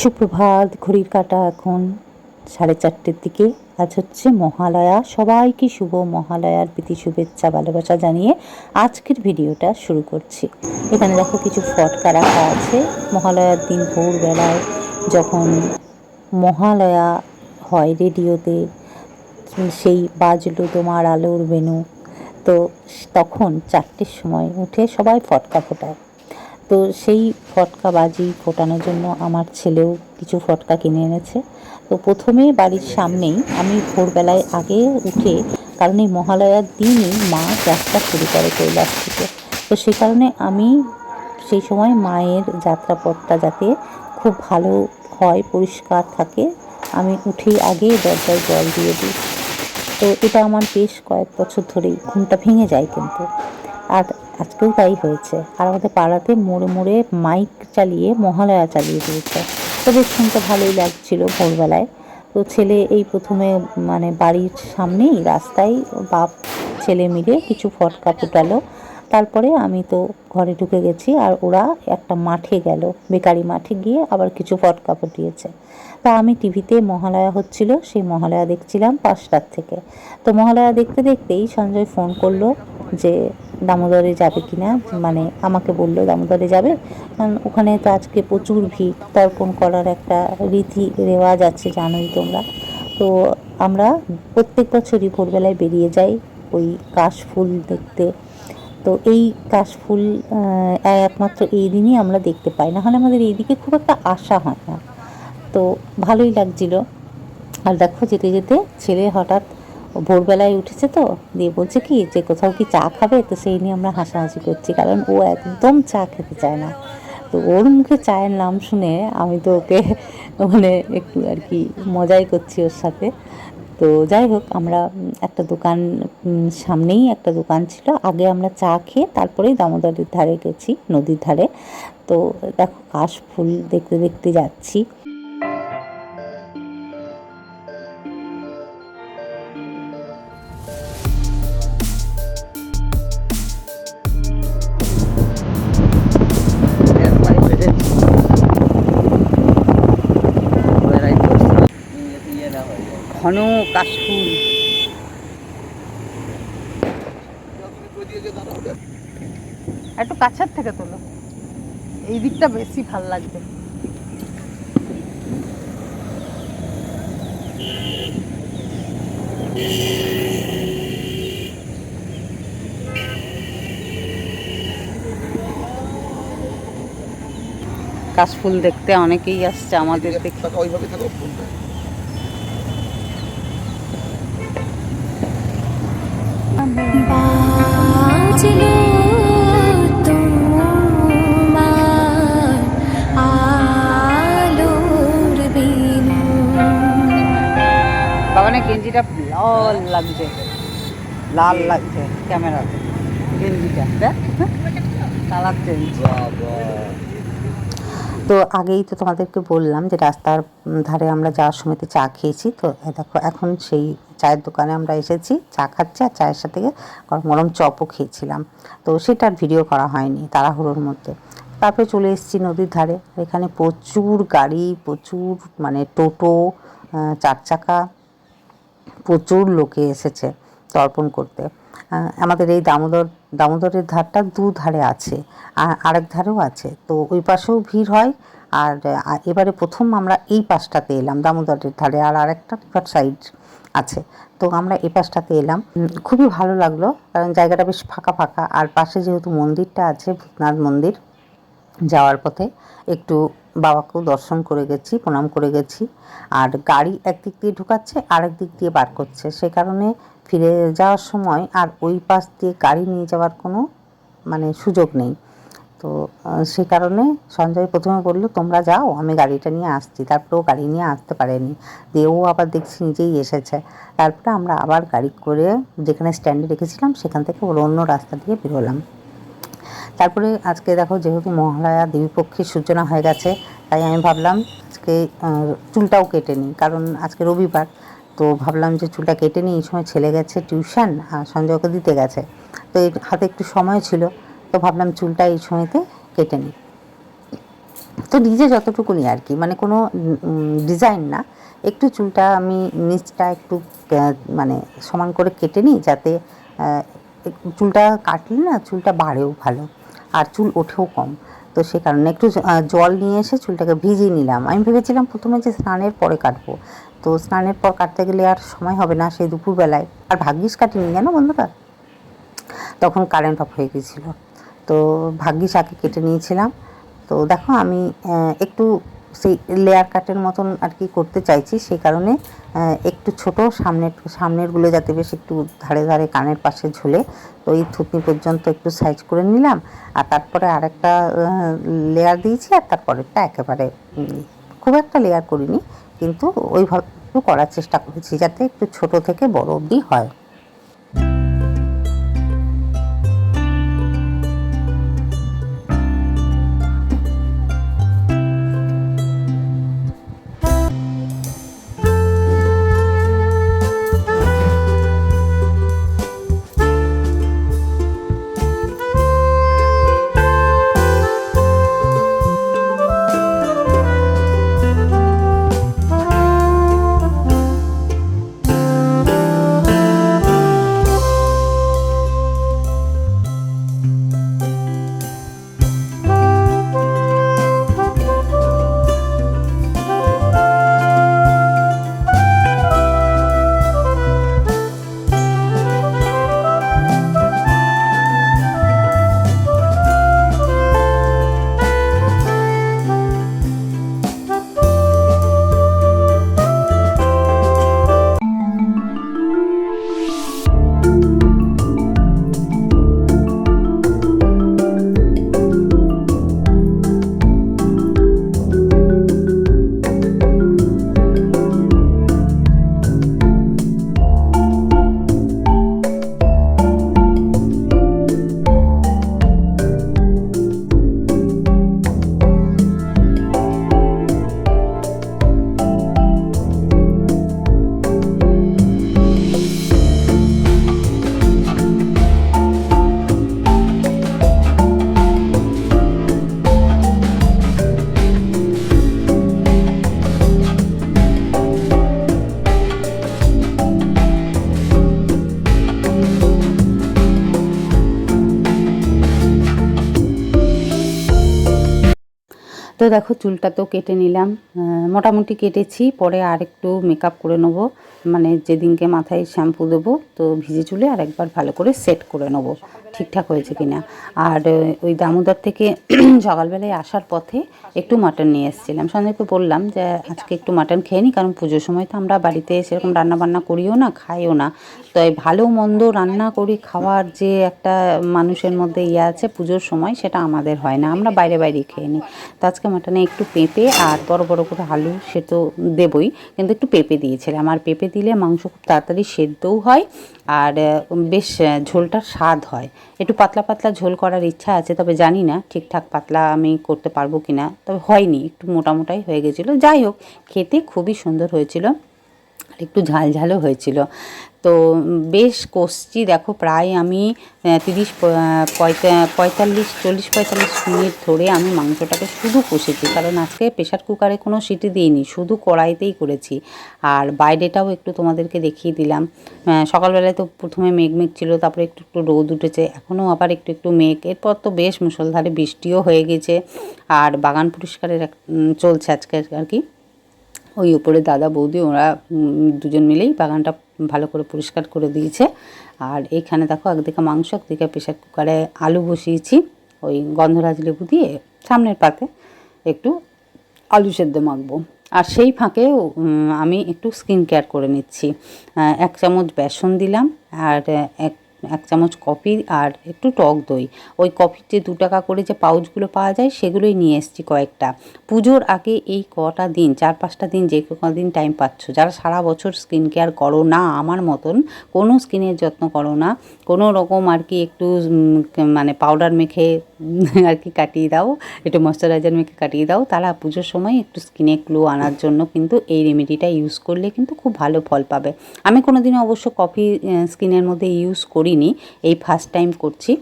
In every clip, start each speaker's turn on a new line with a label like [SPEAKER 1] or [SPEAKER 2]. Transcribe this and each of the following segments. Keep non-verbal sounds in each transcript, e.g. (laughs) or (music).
[SPEAKER 1] সুপ্রভাত, ঘড়ির কাটা এখন সাড়ে চারটের দিকে। আজ হচ্ছে মহালয়া। সবাইকে শুভ মহালয়ার প্রীতি, শুভেচ্ছা, ভালোবাসা জানিয়ে আজকের ভিডিওটা শুরু করছি। এখানে দেখো কিছু ফটকা রাখা আছে। মহালয়ার দিন ভোরবেলায় যখন মহালয়া হয় রেডিওতে, সেই বাজলো তোমার আলোর বেনু তো তখন চারটের সময় উঠে সবাই ফটকা ফোটায়। তো সেই ফটকা বাজি ফোটানোর জন্য আমার ছেলেও কিছু ফটকা কিনে এনেছে। তো প্রথমে বাড়ির সামনেই আমি ভোরবেলায় আগে উঠে, কারণ এই মহালয়ার দিনই মা যাত্রা শুরু করে কৈলাস থেকে। তো সে কারণে আমি সেই সময় মায়ের যাত্রাপথটা যাতে খুব ভালো হয়, পরিষ্কার থাকে, আমি উঠেই আগে দরজায় জল দিয়ে দিই। তো এটা আমার বেশ কয়েক বছর ধরেই ঘুমটা ভেঙে যায় কিন্তু। আর আজকেও তাই হয়েছে। আর আমাদের পাড়াতে মোড়ে মোড়ে মাইক চালিয়ে, মহালয়া চালিয়ে দিয়েছে। তো বেশ শুনতে ভালোই লাগছিল ভোরবেলায়। তো ছেলে এই প্রথমে মানে বাড়ির সামনেই রাস্তায় বাপ, ছেলে মিলে কিছু ফটকা ফুটালো। তারপরে আমি তো ঘরে ঢুকে গেছি আর ওরা একটা মাঠে গেল। বেকারি মাঠে গিয়ে আবার কিছু ফটকা ফুটিয়েছে তা আমি টিভিতে মহালয়া হচ্ছিল, সেই মহালয়া দেখছিলাম পাঁচটার থেকে। তো মহালয়া দেখতে দেখতেই সঞ্জয় ফোন করল যে, দামোদরে যাবে কিনা মানে আমাকে বলল, দামোদরে যাবে? কারণ ওখানে তো আজকে প্রচুর ভিড়। তর্পণ করার একটা রীতি রেওয়াজ আছে, জানোই তোমরা। তো আমরা প্রত্যেক বছরই ভোরবেলায় বেরিয়ে যাই ওই কাশ ফুল দেখতে। তো এই কাশফুল একমাত্র এই দিনই আমরা দেখতে পাই। না হলে আমাদের এইদিকে খুব একটা আশা হয় না। তো ভালোই লাগছিল। আর দেখো যেতে যেতে ছেলে হঠাৎ ভোরবেলায় উঠেছে তো, দিয়ে বলছে কি যে কোথাও কি চা খাবে? তো সেই নিয়ে আমরা হাসাহাসি করছি। কারণ ও একদম চা খেতে চায় না। তো ওর মুখে চায়ের নাম শুনে আমি তো ওকে মানে একটু আর কি মজাই করছি ওর সাথে। তো যাই হোক আমরা একটা দোকান সামনেই একটা দোকান ছিল। আগে আমরা চা খেয়ে তারপরেই দামোদরের ধারে গেছি, নদীর ধারে। তো দেখো, কাশ ফুল দেখতে দেখতে যাচ্ছি। কাশফুল
[SPEAKER 2] একটু কাছের থেকে তোলো। এই দিকটা বেশি ভালো লাগবে।
[SPEAKER 1] কাশফুল দেখতে অনেকেই আসছে আমাদের দেখে।
[SPEAKER 3] ওইভাবে থাকো
[SPEAKER 4] বাজলো তোমার আলোর বিনু।
[SPEAKER 1] বাগানে গেঞ্জিটা লাল লাগছে। লাল লাগছে ক্যামেরাতে। গেঞ্জিটা দেখ। কালার চেঞ্জ তো আগেই তো তোমাদেরকে বললাম যে রাস্তার ধারে আমরা যাওয়ার সময়তে চা খেয়েছি। তো দেখো, এখন সেই চায়ের দোকানে আমরা এসেছি, চা খাচ্ছি আর চায়ের সাথে গরম গরম চপও খেয়েছিলাম। তো সেটার ভিডিও করা হয়নি তাড়াহুড়োর মধ্যে। তারপরে চলে এসেছি নদীর ধারে, এখানে প্রচুর গাড়ি, প্রচুর মানে টোটো চার চাকা, প্রচুর লোকে এসেছে তর্পণ করতে। আমাদের এই দামোদর দামোদরের ধারটা দু ধারে আছে, আর আরেক ধারেও আছে। তো ওই পাশেও ভিড় হয়, আর এবারে প্রথম আমরা এই পাশটাতে এলাম, দামোদরের ধারে, আর আরেকটা সাইড আছে। তো আমরা এই পাশটাতে এলাম। খুবই ভালো লাগল, কারণ জায়গাটা বেশ ফাঁকা ফাঁকা, আর পাশে যেহেতু মন্দিরটা আছে ভূতনাথ মন্দির যাওয়ার পথে, একটু বাবাকেও দর্শন করে গেছি, প্রণাম করে গেছি। আর গাড়ি একদিক দিয়ে ঢুকাচ্ছে, আরেক দিক দিয়ে বার করছে। সে কারণে ফিরে যাওয়ার সময় আর ওই পাশ দিয়ে গাড়ি নিয়ে যাওয়ার কোনো মানে সুযোগ নেই। তো সে কারণে সঞ্জয় প্রথমে বলল, তোমরা যাও, আমি গাড়িটা নিয়ে আসছি। তারপরে ও গাড়ি নিয়ে আসতে পারেনি। দিয়ে ও আবার দেখছি নিজেই এসেছে। তারপরে আমরা আবার গাড়ি করে যেখানে স্ট্যান্ডে রেখেছিলাম, সেখান থেকে ওর অন্য রাস্তা দিয়ে বেরোলাম। তারপরে আজকে দেখো, যেহেতু মহালয়া দেবীপক্ষের সূচনা হয়ে গেছে, তাই আমি ভাবলাম আজকে চুলটাও কেটে নিই। কারণ আজকে রবিবার তো ভাবলাম যে চুলটা কেটে নিই, এই সময় ছেলে গেছে টিউশন, আর সঞ্জয়কে দিতে গেছে।
[SPEAKER 5] তো এই হাতে একটু সময় ছিল, তো ভাবলাম চুলটা এই সময়তে কেটে নিই। তো নিজে যতটুকুনি আর কি মানে কোনো ডিজাইন না, একটু চুলটা আমি নিচটা একটু মানে সমান করে কেটে নিই যাতে চুলটা কাটলে না চুলটা বাড়েও ভালো, আর চুল ওঠেও কম। তো সে কারণে একটু জল নিয়ে এসে চুলটাকে ভিজিয়ে নিলাম। আমি ভেবেছিলাম প্রথমে যে স্নানের পরে কাটবো। তো স্নানের পর কাটতে গেলে আর সময় হবে না সেই দুপুরবেলায়। আর ভাগ্যিস কাটিনি কেন বন্ধুরা? তখন কারেন্ট অফ হয়ে গেছিল। তো ভাগ্যিস আগে কেটে নিয়েছিলাম। তো দেখো আমি একটু সেই লেয়ার কাটের মতন আর কি করতে চাইছি সেই কারণে একটু ছোট সামনের সামনেরগুলো যাতে বেশ একটু ধারে ধারে কানের পাশে ঝুলে, তো এই থুতনি পর্যন্ত একটু সাইজ করে নিলাম, আর তারপরে আরেকটা লেয়ার দিয়েছি, আর তারপরেরটা একেবারে খুব একটা লেয়ার করিনি, কিন্তু ওইভাবে একটু করার চেষ্টা করেছি যাতে একটু ছোট থেকে বড় অবধি হয়।
[SPEAKER 1] দেখো চুলটা তো কেটে নিলাম। মোটামুটি কেটেছি, পরে আর একটু মেকআপ করে নেব। মানে যেদিনকে মাথায় শ্যাম্পু দেবো, তো ভিজে চুলে আর একবার ভালো করে সেট করে নেব। ঠিকঠাক হয়েছে কিনা। আর ওই দামোদর থেকে (clears throat) সকালবেলায় আসার পথে একটু মাটন নিয়ে এসেছিলাম। সঞ্জয়কে বললাম যে, আজকে একটু মাটন খেয়ে নিই কারণ পুজোর সময় তো আমরা বাড়িতে সেরকম রান্না বান্না করিও না, খাইও না। তো এই ভালো মন্দ রান্না করি, খাওয়ার যে একটা মানুষের মধ্যে ইয়ে আছে পুজোর সময়, সেটা আমাদের হয় না। আমরা বাইরে বাইরে খেয়ে নিই। তো আজকে মাটনে একটু পেঁপে আর বড় বড় করে আলু সে তো দেবই, কিন্তু একটু পেঁপে দিয়েছিলাম। আর পেঁপে দিলে মাংস খুব তাড়াতাড়ি সেদ্ধও হয়, আর বেশ ঝোলটার স্বাদ হয়। একটু পাতলা পাতলা ঝোল করার ইচ্ছা আছে, তবে জানি না ঠিকঠাক পাতলা আমি করতে পারব কি না তবে হয়নি, একটু মোটামোটাই হয়ে গেছিল। যাই হোক, খেতে খুবই সুন্দর হয়েছিল। আর একটু ঝালঝালও হয়েছিল। তো বেশ কষছি, দেখো প্রায় আমি তিরিশ পঁয়তা- পঁয়তাল্লিশ, চল্লিশ, পঁয়তাল্লিশ মিনিট ধরে আমি মাংসটাকে শুধু কষেছি। কারণ আজকে প্রেশার কুকারে কোনো সিটি দিইনি, শুধু কড়াইতেই করেছি। আর বাইরেটাও একটু তোমাদেরকে দেখিয়ে দিলাম। সকালবেলায় তো প্রথমে মেঘ মেঘ ছিল, তারপরে একটু একটু রোদ উঠেছে, এখনও আবার একটু একটু মেঘ। এরপর তো বেশ মুষলধারে বৃষ্টিও হয়ে গেছে। আর বাগান পরিষ্কারের চলছে আজকে আর কি। ওই উপরে দাদা বৌদি ওরা দুজন মিলেই বাগানটা ভালো করে পরিষ্কার করে দিয়েছে। আর এইখানে দেখো একদিকে মাংস, একদিকে প্রেশার কুকারে আলু বসিয়েছি। ওই গন্ধরাজ লেবু দিয়ে সামনের পাতে একটু আলু সেদ্ধ মাখবো। আর সেই ফাঁকে আমি একটু স্কিন কেয়ার করে নিচ্ছি। এক চামচ বেসন দিলাম, আর এক এক চামচ কফি আর একটু টক দই। ওই কফির যে দু টাকা করে যে পাউচগুলো পাওয়া যায়, সেগুলোই নিয়ে এসেছি কয়েকটা। পুজোর আগে এই কটা দিন, চার পাঁচটা দিন যে কদিন টাইম পাচ্ছ। যারা সারা বছর স্কিন কেয়ার করো না, আমার মতন কোনো স্কিনের যত্ন করো না। কোনো রকম আর কি একটু মানে পাউডার মেখে (laughs) আর কি কাটিয়ে দাও, একটু ময়শ্চারাইজার মেখে কাটিয়ে দাও তারা পুজোর সময় একটু স্কিনে গ্লো আনার জন্য কিন্তু এই রেমেডিটা ইউজ করলে কিন্তু খুব ভালো ফল পাবে। আমি কোনো দিনও অবশ্য কফি স্কিনের মধ্যে ইউজ করি
[SPEAKER 2] করিনি এই ফার্স্ট টাইম করছি।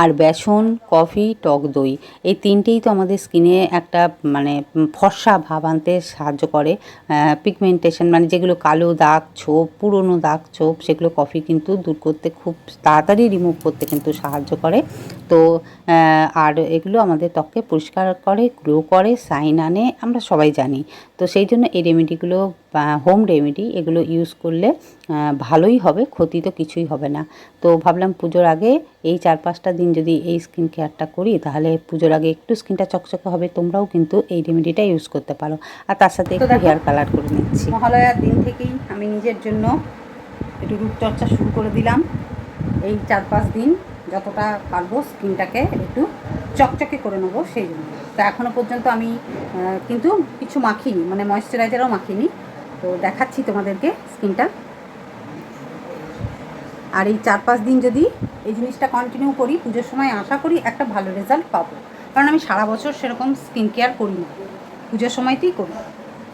[SPEAKER 2] আর বেসন, কফি, টক দই, এই তিনটেই তো আমাদের স্কিনে একটা মানে ফর্সা ভাব আনতে সাহায্য করে। পিগমেন্টেশন মানে যেগুলো কালো দাগ ছোপ, পুরনো দাগ ছোপ, সেগুলো কফি কিন্তু দূর করতে খুব তাড়াতাড়ি রিমুভ করতে কিন্তু সাহায্য করে। তো আর এগুলো আমাদের ত্বককে পরিষ্কার করে গ্লো করে সাইন আনে, আমরা সবাই জানি। তো সেই জন্য এই রেমেডিগুলো হোম রেমেডি এগুলো ইউজ করলে ভালোই হবে, ক্ষতি তো কিছুই হবে না। তো ভাবলাম পুজোর আগে এই চার পাঁচটা দিন যদি এই স্কিন কেয়ারটা করি তাহলে পুজোর আগে একটু স্কিনটা চকচকে হবে তোমরাও কিন্তু এই রেমেডিটা ইউজ করতে পারো। আর তার সাথে একটু হেয়ার কালার করে নিচ্ছি। মহালয়ার দিন থেকেই আমি নিজের জন্য একটু রূপচর্চা শুরু করে দিলাম। এই চার পাঁচ দিন যতটা পারব স্কিনটাকে একটু চকচকে করে নেব সেই জন্য। তো এখনও পর্যন্ত আমি কিন্তু কিছু মাখিনি মানে ময়শ্চারাইজারও মাখিনি। তো দেখাচ্ছি তোমাদেরকে স্কিনটা আর এই চার পাঁচ দিন যদি এই জিনিসটা কন্টিনিউ করি, পুজোর সময় আশা করি একটা ভালো রেজাল্ট পাবো। কারণ আমি সারা বছর সেরকম স্কিন কেয়ার করি না পুজোর সময়তেই করি।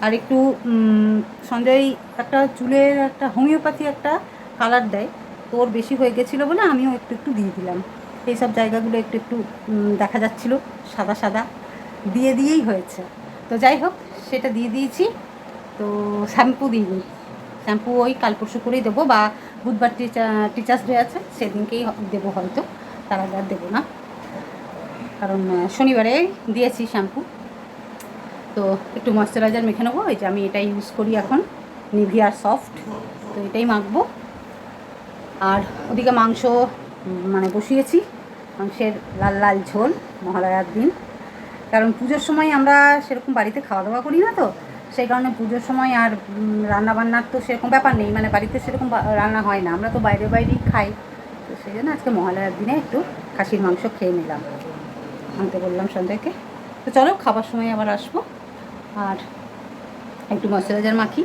[SPEAKER 2] আর একটু সঞ্জয় একটা চুলের একটা হোমিওপ্যাথি একটা কালার দেয়। তো ওর বেশি হয়ে গেছিল বলে আমিও একটু একটু দিয়ে দিলাম। এই সব জায়গাগুলো একটু একটু দেখা যাচ্ছিল। সাদা সাদা দিয়ে দিয়েই হয়েছে। তো যাই হোক, সেটা দিয়ে দিয়েছি। তো শ্যাম্পু দিইনি শ্যাম্পু ওই কাল পরশু করেই দেবো বা বুধবার টিচার টিচার্স ডে আছে, সেদিনকেই দেবো হয়তো, তার আগে আর দেবো না। কারণ শনিবারে দিয়েছি শ্যাম্পু তো একটু ময়শ্চারাইজার মেখে নেব, এই যে আমি এটা ইউজ করি এখন নিভিয়ার সফট তো এটাই মাখবো। আর ওদিকে মাংস মানে বসিয়েছি, মাংসের লাল লাল ঝোল, মহালয়ার দিন। কারণ পুজোর সময় আমরা সেরকম বাড়িতে খাওয়া দাওয়া করি না তো সেই কারণে পুজোর সময় আর উম, রান্না বান্নার তো সেরকম ব্যাপার নেই মানে বাড়িতে সেরকম রান্না হয় না। আমরা তো বাইরে বাইরেই খাই। তো সেই জন্য আজকে মহালয়ার দিনে একটু খাসির মাংস খেয়ে নিলাম। আনতে বললাম সন্ধ্যাকে তো চলো খাবার সময় আবার আসব। আর একটু ময়শ্চারাইজার মাখি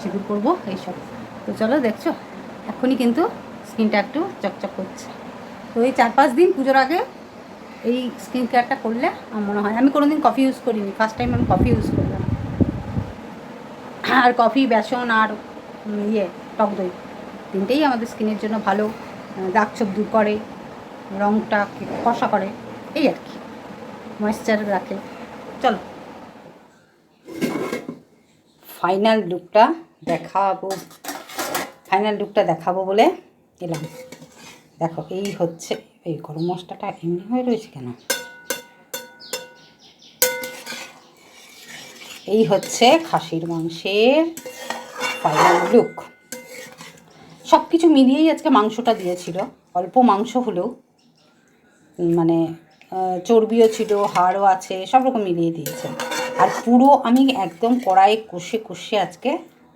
[SPEAKER 2] সিঁদুর করব এইসব। তো চলো দেখছ? এখনই কিন্তু স্কিনটা একটু চকচক করছে। তো এই চার পাঁচ দিন পুজোর আগে এই স্কিন কেয়ারটা করলে আমার মনে হয় আমি কোনোদিন কফি ইউজ করিনি। ফার্স্ট টাইম আমি কফি ইউজ করলাম আর কফি, বেসন আর ইয়ে টক দই। তিনটেই আমাদের স্কিনের জন্য ভালো। দাগ ছোপ দূর করে রঙটা ফসা করে, এই আর কি। ময়েশ্চার রাখে। চলো। ফাইনাল লুকটা দেখাবো। ফাইনাল লুকটা দেখাবো বলে এলাম। দেখো, এই হচ্ছে, এই গরম মশলাটা এমনি হয়ে রয়েছে কেন? এই হচ্ছে খাসির মাংসের ফাইনাল লুক সব কিছু মিলিয়েই আজকে মাংসটা দিয়েছিল। অল্প মাংস হলেও মানে চর্বিও ছিল, হাড়ও আছে, সব রকম মিলিয়ে দিয়েছে। আর পুরো আমি একদম কড়াইয়ে কষে কষে আজকে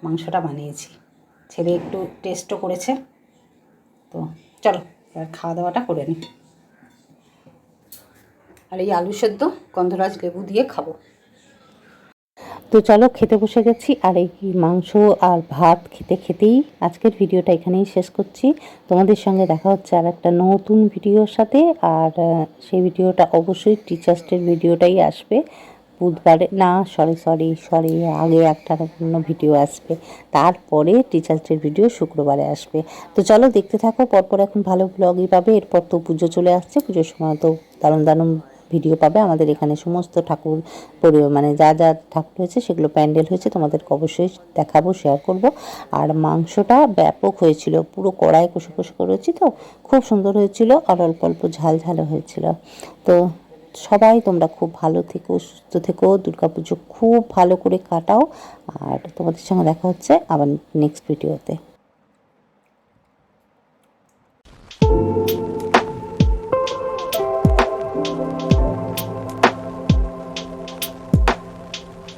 [SPEAKER 2] মাংসটা বানিয়েছি। ছেলে একটু টেস্টও করেছে। তো চলো, এবার খাওয়া দাওয়াটা করে নিই আর এই আলু সেদ্ধ গন্ধরাজ লেবু দিয়ে খাব।
[SPEAKER 1] তো চলো খেতে বসে গেছি, আর এই মাংস আর ভাত খেতে খেতেই আজকের ভিডিওটা এখানেই শেষ করছি। তোমাদের সঙ্গে দেখা হচ্ছে আর একটা নতুন ভিডিওর সাথে, আর সেই ভিডিওটা অবশ্যই টিচার্স ডের ভিডিওটাই আসবে। বুধবারে, না সরি সরি সরি আগে একটা অন্য ভিডিও আসবে। তারপরে টিচার্স ডের ভিডিও শুক্রবারে আসবে। তো চলো দেখতে থাকো, পরপর এখন ভালো ব্লগই পাবে, এরপর তো পুজো চলে আসছে, পুজোর সময় তো দারুণ দারুণ ভিডিও পাবে। আমাদের এখানে সমস্ত ঠাকুর পরি- মানে যা যা ঠাকুর হয়েছে সেগুলো প্যান্ডেল হয়েছে, তোমাদেরকে অবশ্যই দেখাবো শেয়ার করব। আর মাংসটা ব্যাপক হয়েছিল, পুরো কড়াই কষে কষে করেছি তো, খুব সুন্দর হয়েছিল আর অল্প অল্প ঝাল ঝালও হয়েছিল। তো সবাই তোমরা খুব ভালো থেকো, সুস্থ থেকো, দুর্গাপুজো খুব ভালো করে কাটাও। আর তোমাদের সঙ্গে দেখা হচ্ছে আবার নেক্সট ভিডিওতে